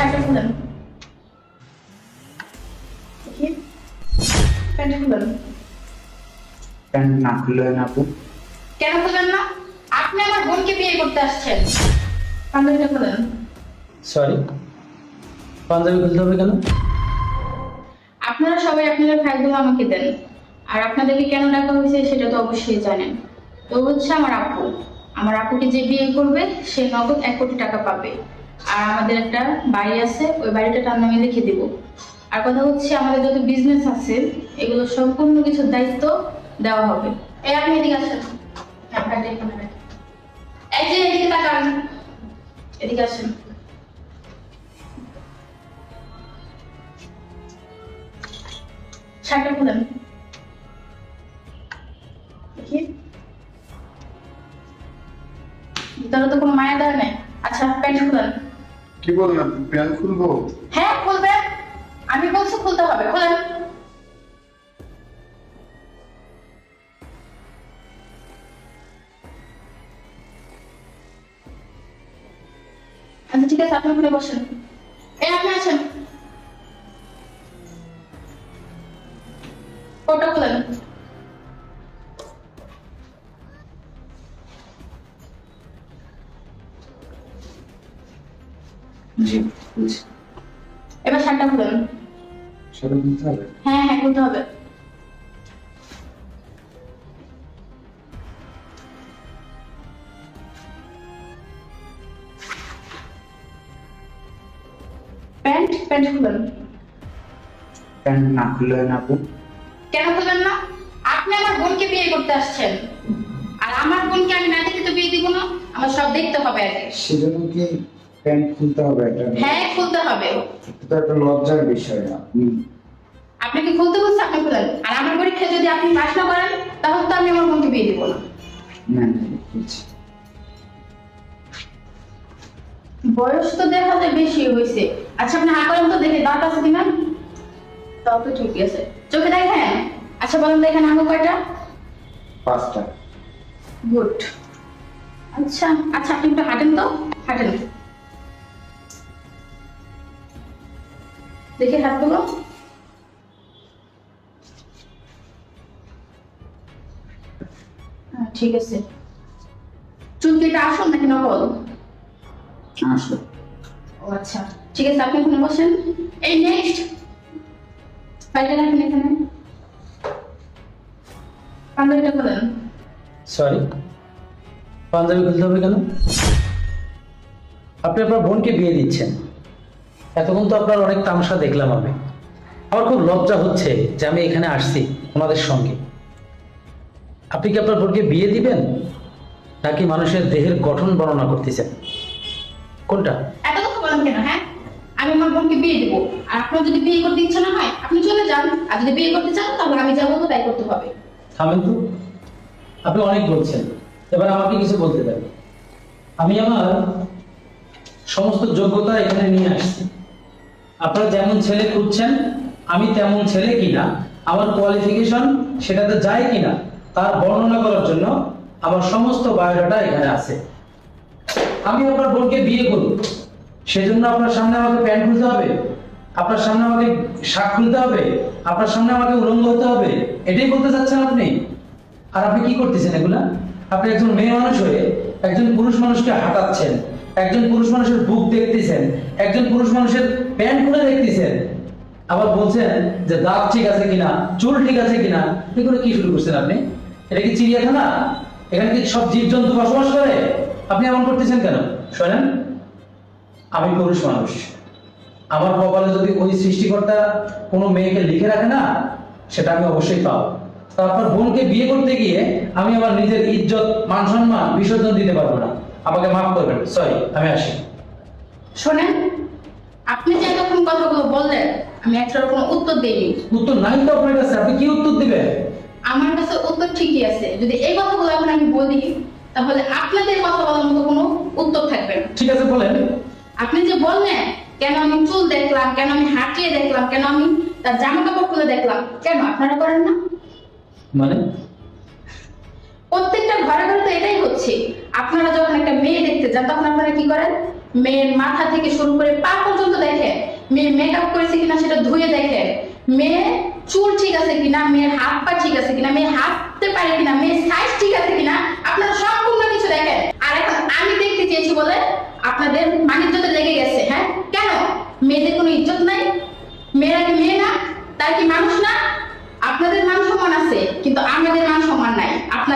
শার্টটা খুলেন দেখি প্যান্টটা খুলেন প্যান্ট না খুললে না আপু কেন খুলেন না? আপনি আমার বোনকে বিয়ে করতে আসছেন। পাঞ্জাবিটা খুলেন সরি পাঞ্জাবি খুলতে হবে কেন? আপনারা সবাই আপনাদের ফাইলগুলো আমাকে দেন। আর আপনাদেরকে কেন ডাকা হয়েছে সেটা তো অবশ্যই জানেন। তো হচ্ছে আমার আপু। আমার আপুকে যে বিয়ে করবে সে নগদ এক কোটি টাকা পাবে। আর আমাদের একটা বাড়ি আছে, ওই বাড়িটা তার নামে লিখে দিব। আর কথা হচ্ছে, আমাদের যত বিজনেস আছে, এগুলো সম্পূর্ণ কিছু দায়িত্ব দেওয়া হবে। এই আপনি এদিকে আসেন। হ্যাঁ। এই তো কোনো মায়া দেওয়া নেই। আচ্ছা প্যান্ট খুলেন। কি বললেন প্যান্ট খুলবো? হ্যাঁ খুলবেন আমি বলছি খুলতে হবে, খুলেন। আচ্ছা ঠিক আছে, আপনি খুলে বসেন। এই আপনি আছেন কোটটা খুলেন। জি এবার শার্টটা খুলেন। সেটা খুলতে হবে? হ্যাঁ হ্যাঁ খুলতে হবে। প্যান্ট প্যান্ট খুলেন। প্যান্ট না খুললে না আপু। কেন খুলবেন না? আপনি আমার বোনকে বিয়ে করতে আসছেন। আর আমার বোনকে আমি না দেখে তো বিয়ে দিব না। আমার সব দেখতে হবে আগে। সেজন্য কি প্যান্ট খুলতে হবে এটা হ্যাঁ খুলতে হবে। এটা একটা লজ্জার বিষয় আপনি আপনাকে খুলতে বলছে আপনি খুলেন আর আমার পরীক্ষা যদি আপনি পাস না করেন তাহলে তো আমি আমার বোনকে বিয়ে দিব না। না বয়স তো দেখা যায় বেশি হয়েছে। আচ্ছা আপনি হা করেন তো দেখে দাঁত আছে কিনা? তাও তো ঠিকই আছে। চোখে দেখেন? আচ্ছা বলেন তো এখানে আঙুল কয়টা? পাঁচটা। গুড। আচ্ছা আচ্ছা আপনি একটু হাঁটেন তো। হাঁটেন। দেখি হাতগুলো হ্যাঁ, ঠিক আছে। চুল কি এটা আসল নাকি নকল? আসো ও আচ্ছা। ঠিক আছে আপনি এখানে বসেন। এই নেক্সট। ফাইলটা রাখেন এখানে। পাঞ্জাবিটা খোলেন। সরি পাঞ্জাবি খুলতে হবে কেন? আপনি আপনার বোনকে বিয়ে দিচ্ছেন। এতক্ষণ তো আপনার অনেক তামসা দেখলাম আমি। আমার খুব লজ্জা হচ্ছে যে আমি এখানে আসছি ওনাদের সঙ্গে। আপনি কি আপনার বোনকে বিয়ে দিবেন? নাকি মানুষের দেহের গঠন বর্ণনা করতেছেন? কোনটা? এত কথা বলেন কেন হ্যাঁ? আমি আমার বোনকে বিয়ে দেবো। আর আপনার যদি বিয়ে করতে ইচ্ছা না হয় আপনি চলে যান। আর যদি বিয়ে করতে চান তাহলে আমি যা বলব তাই করতে হবে। থামেন তো। আপনি অনেক বলছেন। এবার আমাকে কিছু বলতে দেন। আমি আমার সমস্ত যোগ্যতা এখানে নিয়ে আসছি। আপনারা যেমন ছেলে খুঁজছেন, আমি তেমন ছেলে কিনা? আমার কোয়ালিফিকেশন সেটাতে যায় কিনা? তার বর্ণনা করার জন্য আমার সমস্ত বায়োডাটা এখানে আছে। আমি আপনার বোনকে বিয়ে করব। সেজন্য আপনার সামনে আমাকে প্যান্ট খুলতে হবে। আপনার সামনে আমাকে শাক খুলতে হবে। আপনার সামনে আমাকে উলঙ্গ হতে হবে। এটাই বলতে চাচ্ছেন আপনি? আর আপনি কি করতেছেন এগুলা? আপনি একজন মেয়ে মানুষ হয়ে একজন পুরুষ মানুষকে হাঁটাচ্ছেন। একজন পুরুষ মানুষের বুক দেখতেছেন, একজন পুরুষ মানুষের প্যান্ট খুলে দেখতেছেন, আবার বলছেন যে দাঁত ঠিক আছে কিনা, চুল ঠিক আছে কিনা, এগুলো কি শুরু করছেন আপনি? এটা কি চিড়িয়াখানা? এখানে কি সব জীবজন্তু বসবাস করে? আপনি এমন করতেছেন কেন? শোনেন, আমি পুরুষ মানুষ। আমার কপালে যদি ওই সৃষ্টিকর্তা কোনো মেয়েকে লিখে রাখে না, সেটা আমি অবশ্যই পাবো। তা আপনার বোনকে বিয়ে করতে গিয়ে আমি আমার নিজের ইজ্জত, মান সম্মান বিসর্জন দিতে পারব না। আমাকে মাফ করবেন সরি আমি আসি। শোনেন আপনি যে এতক্ষণ কথাগুলো বললেন আমি একটার কোনো উত্তর দিইনি। উত্তর নাই তো আপনার কাছে আপনি কি উত্তর দিবেন? আমার কাছে উত্তর ঠিকই আছে। যদি এই কথাগুলো এখন আমি বলি তাহলে আপনাদের কথা বলার মতো কোনো উত্তর থাকবে না। ঠিক আছে বলেন। আপনি যে বললেন কেন আমি চুল দেখলাম কেন আমি হাঁটিয়ে দেখলাম কেন আমি তার জামা কাপড় খুলে দেখলাম কেন আপনারা করেন না? মানে? প্রত্যেকটা ঘরে ঘরে তো এটাই হচ্ছে। আপনারা যখন একটা মেয়ে দেখতে যান, তখন আপনারা কি করেন? মেয়ের মাথা থেকে শুরু করে পা পর্যন্ত দেখেন। মেয়ে মেকআপ করেছে কিনা সেটা ধুয়ে দেখে মেয়ে চুল ঠিক আছে কিনা, মেয়ের হাত পা ঠিক আছে কিনা, মেয়ে হাঁটতে পারে কিনা, মেয়ের সাইজ ঠিক আছে কিনা, আপনারা সম্পূর্ণ কিছু দেখেন। আর এখন আমি দেখতে চেয়েছি বলে আপনাদের মানিজ্যতে লেগে গেছে হ্যাঁ? কেন? মেয়েদের কোনো ইজ্জত নাই? মেয়েরা কি মেয়ে না? তার কি মানুষ না? আপনাদের মান সম্মান আছে, কিন্তু আমাদের মান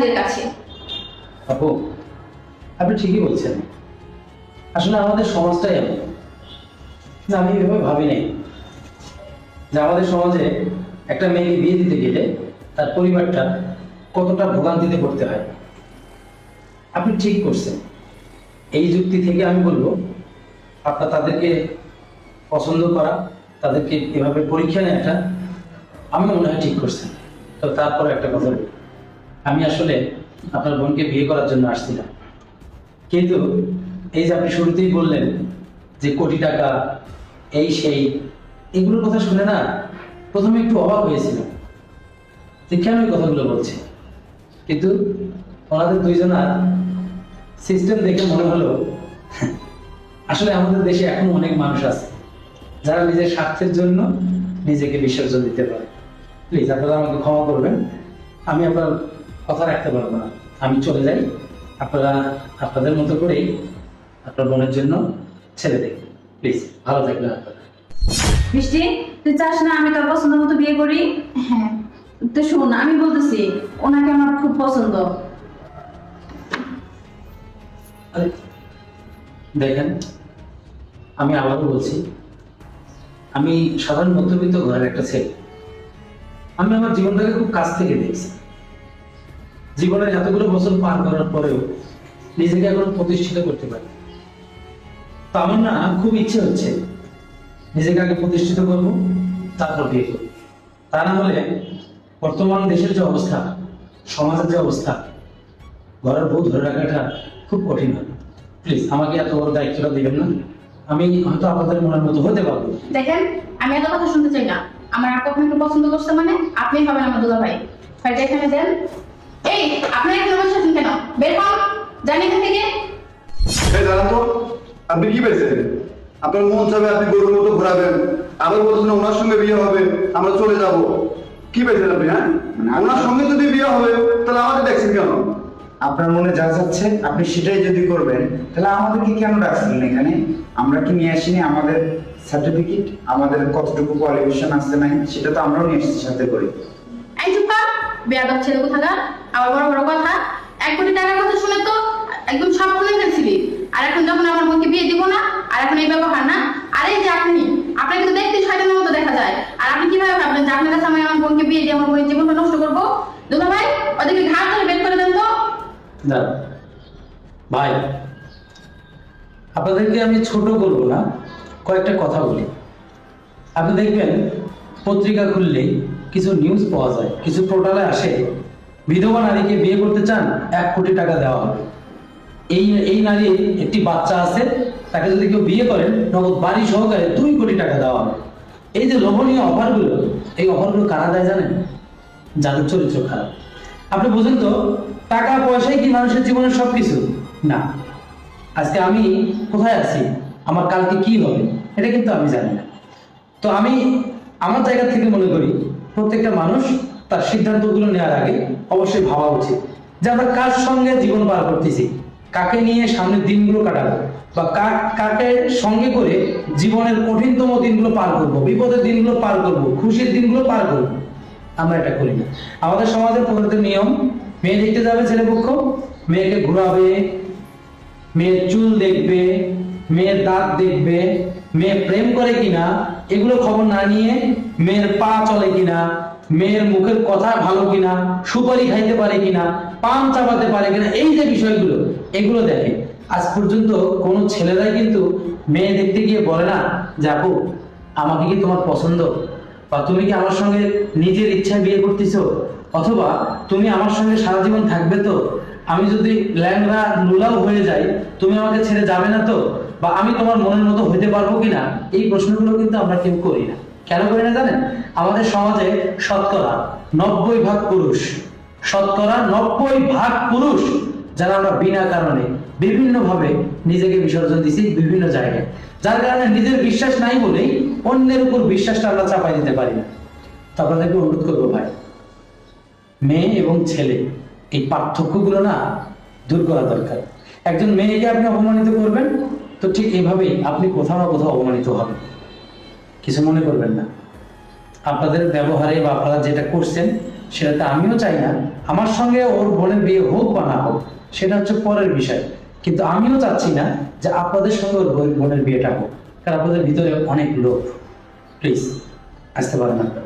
আপনাদের কাছে। আপু, আপনি ঠিকই বলছেন। আসলে আমাদের সমাজটাই এমন। আমি এভাবে ভাবি নাই যে আমাদের সমাজে একটা মেয়েকে বিয়ে দিতে গেলে তার পরিবারটা কতটা ভোগান্তিতে পড়তে হয়। আপনি ঠিক করছেন। এই যুক্তি থেকে আমি বলব, আপনার তাদেরকে পছন্দ করা, তাদেরকে এভাবে পরীক্ষা নেওয়াটা আমি মনে হয় ঠিক করছেন। তো তারপরে একটা কথা বলি। আমি আসলে আপনার বোনকে বিয়ে করার জন্য আসছিলাম। কিন্তু এই যে আপনি শুরুতেই বললেন যে কোটি টাকা, এই সেই, এগুলোর কথা শুনে না প্রথমে একটু অবাক হয়েছিলাম যে কেন এই কথাগুলো বলছে। কিন্তু ওনাদের দুইজনার সিস্টেম দেখে মনে হলো, আসলে আমাদের দেশে এখন অনেক মানুষ আছে যারা নিজের স্বার্থের জন্য নিজেকে বিসর্জন দিতে পারে। প্লিজ, আপনারা আমাকে ক্ষমা করবেন। আমি আপনার কথা রাখতে পারব না। আমি চলে যাই আপনারা আপনাদের মতো করেই আপনার বোনের জন্য ছেলে দেখবেন প্লিজ ভালো থাকবেন আপনারা। মিষ্টি তুই চাস না আমি তোর পছন্দ মতো বিয়ে করি? হ্যাঁ। তো শোন আমি বলতেছি ওনাকে আমার খুব পছন্দ। দেখেন আমি আবারও বলছি আমি সাধারণ মধ্যবিত্ত ঘরের একটা ছেলে। আমি আমার জীবনটাকে খুব কাছ থেকে দেখছি। জীবনের এতগুলো বছর পার করার পরেও নিজেকে এখন প্রতিষ্ঠিত করতে পারি। তো আমার না খুব ইচ্ছে হচ্ছে নিজেকে আগে প্রতিষ্ঠিত করব, তারপর বিয়ে করব। তা না হলে বর্তমান দেশের যে অবস্থা, সমাজের যে অবস্থা, ঘরের বউ ধরে রাখাটা খুব কঠিন হবে। প্লিজ আমাকে এত বড় দায়িত্বটা দিবেন না। আমি হয়তো আপনাদের মনের মতো হতে পারব। দেখেন, আমি এত কথা শুনতে চাই না। আমার আপু আপনাকে পছন্দ করছে মানে আপনি হবেন আমার দুলা ভাই ফাইলটা এখানে দেন। এই আপনারা এখানে বসে আছেন কেন? বের হন। জানি এখান থেকে। এই দাঁড়ান তো। আপনি কি পেয়েছেন? আপনার মন চাবে আপনি গরুর মতো ঘোরাবেন। আবার বলছেন ওনার সঙ্গে বিয়ে হবে আমরা চলে যাব। কি পেয়েছেন আপনি হ্যাঁ? ওনার সঙ্গে যদি বিয়ে হবে তাহলে আমাদের দেখছেন কেন? আপনার মনে যা যাচ্ছে আপনি সেটাই যদি করবেন তাহলে আমাদেরকে কেন রাখছিলেন এখানে? আমরা কি নিয়ে আসিনি আমাদের সার্টিফিকেট আমাদের কতটুকু কোয়ালিফিকেশন আছে নাই সেটা তো আমরাও নিয়ে এসেছি সাথে করে। এই চুপ কর বেয়াদব ছেলে কোথাকার আবার বড় বড় কথা। এক কোটি টাকার কথা শুনে তো একদম সব শুনে ফেলছিলি। আর এখন যখন আমার বোনকে বিয়ে দিব না, আর এখন এই ব্যবহার না, আর এই যে আপনি, আপনাকে কিন্তু দেখতে শয়তানের মতো দেখা যায়। আর আপনি কীভাবে ভাবলেন যে আপনার কাছে আমি আমার বোনকে বিয়ে দিয়ে আমার বোনের জীবনটা নষ্ট করব? দুলা ভাই ওদেরকে ঘাট ধরে বের করে দেন তো। দাঁড়ান। ভাই, আপনাদেরকে আমি ছোট বলব না, কয়েকটা কথা বলি। আপনি দেখবেন, পত্রিকা খুললেই কিছু নিউজ পাওয়া যায়, কিছু পোর্টালে আসে, বিধবা নারীকে বিয়ে করতে চান, এক কোটি টাকা দেওয়া হবে। এই এই নারীর একটি বাচ্চা আছে, তাকে যদি কেউ বিয়ে করেন নগদ বাড়ি সহকারে দুই কোটি টাকা দেওয়া হবে। এই যে লোভনীয় অফারগুলো, এই অফারগুলো কারা দেয় জানেন? যাদের চরিত্র খারাপ। আপনি বুঝেন তো, টাকা, পয়সাই কি মানুষের জীবনের সবকিছু? না। আজকে আমি কোথায় আছি? আমার কালকে কি হবে? এটা কিন্তু আমি জানি না। তো আমি আমার জায়গা থেকে মনে করি প্রত্যেকটা মানুষ তার সিদ্ধান্তগুলো নেওয়ার আগে অবশ্যই ভাবা উচিত যে আমরা কার সঙ্গে জীবন পার করতেছি? কাকে নিয়ে সামনের দিনগুলো কাটাবো? বা কাক সঙ্গে করে জীবনের কঠিনতম দিনগুলো পার করব? বিপদের দিনগুলো পার করব? খুশির দিনগুলো পার করব? আমরা এটা করি না। আমাদের সমাজের প্রকৃত নিয়ম, মেয়ে দেখতে যাবে ছেলেপক্ষ মেয়েকে ঘুরাবে, মেয়ের চুল দেখবে, মেয়ের দাঁত দেখবে, মেয়ে প্রেম করে কিনা এগুলো খবর না নিয়ে মেয়ের পা চলে কিনা, মেয়ের মুখের কথা ভালো কিনা, সুপারি খাইতে পারে কিনা, পান চাপাতে পারে কিনা, এই যে বিষয়গুলো, এগুলো দেখে। আজ পর্যন্ত কোনো ছেলেরাই কিন্তু মেয়ে দেখতে গিয়ে বলে না, যে আপু, আমাকে কি তোমার পছন্দ? বা তুমি কি আমার সঙ্গে নিজের ইচ্ছায় বিয়ে করতেছো? অথবা তুমি আমার সঙ্গে সারা জীবন থাকবে তো? আমি যদি ল্যাংরা লুলাও হয়ে যাই, তুমি আমাকে ছেড়ে যাবে না তো? বা আমি তোমার মনের মতো হইতে পারব কিনা? এই প্রশ্নগুলো কিন্তু আমরা কেউ করি না। কেন করি না জানেন? আমাদের সমাজে শতকরা নব্বই ভাগ পুরুষ, শতকরা নব্বই ভাগ পুরুষ, যারা আমরা বিনা কারণে বিভিন্ন ভাবে নিজেকে বিসর্জন দিছি বিভিন্ন জায়গায়। যার কারণে নিজের বিশ্বাস নাই বলেই অন্যের উপর বিশ্বাসটা আমরা চাপাই দিতে পারি না। তো আপনাদেরকে অনুরোধ করব ভাই, মেয়ে এবং ছেলে এই পার্থক্যগুলো না দূর করা দরকার। একজন মেয়েকে আপনি অপমানিত করবেন, তো ঠিক এভাবেই আপনি কোথাও না কোথাও অপমানিত হবেন। কিছু মনে করবেন না। আপনাদের ব্যবহারে বা আপনারা যেটা করছেন, সেটাতে আমিও চাই না। আমার সঙ্গে ওর বোনের বিয়ে হোক বা না হোক, সেটা হচ্ছে পরের বিষয়। কিন্তু আমিও চাচ্ছি না যে আপনাদের সঙ্গে ওর বোনের বিয়েটা হোক। কারণ আপনাদের ভিতরে অনেক লোক প্লিজ, আসতে পারেন আপনারা